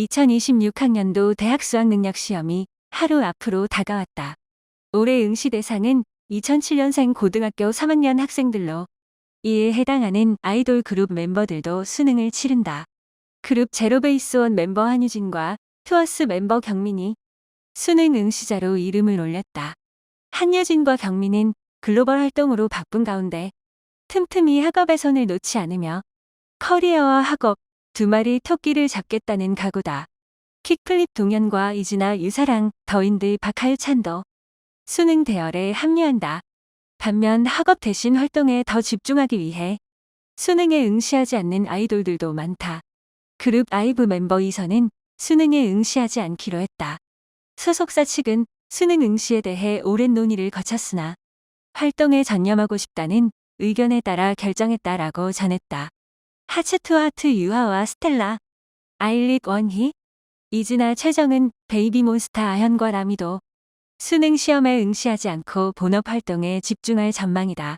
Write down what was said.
2026학년도 대학 수학 능력 시험이 하루 앞으로 다가왔다. 올해 응시 대상은 2007년생 고등학교 3학년 학생들로 이에 해당하는 아이돌 그룹 멤버들도 수능을 치른다. 그룹 제로베이스원 멤버 한유진과 투어스 멤버 경민이 수능 응시자로 이름을 올렸다. 한유진과 경민은 글로벌 활동으로 바쁜 가운데 틈틈이 학업에 손을 놓지 않으며 커리어와 학업 두 마리 토끼를 잡겠다는 각오다. 킥플립 동현과 이진아 유사랑 더인들 박하유 찬도 수능 대열에 합류한다. 반면 학업 대신 활동에 더 집중하기 위해 수능에 응시하지 않는 아이돌들도 많다. 그룹 아이브 멤버 이선은 수능에 응시하지 않기로 했다. 소속사 측은 수능 응시에 대해 오랜 논의를 거쳤으나 활동에 전념하고 싶다는 의견에 따라 결정했다라고 전했다. 하츠투하트 유하와 스텔라, 아일릿 원희, 이진아 최정은 베이비몬스타 아현과 라미도 수능 시험에 응시하지 않고 본업 활동에 집중할 전망이다.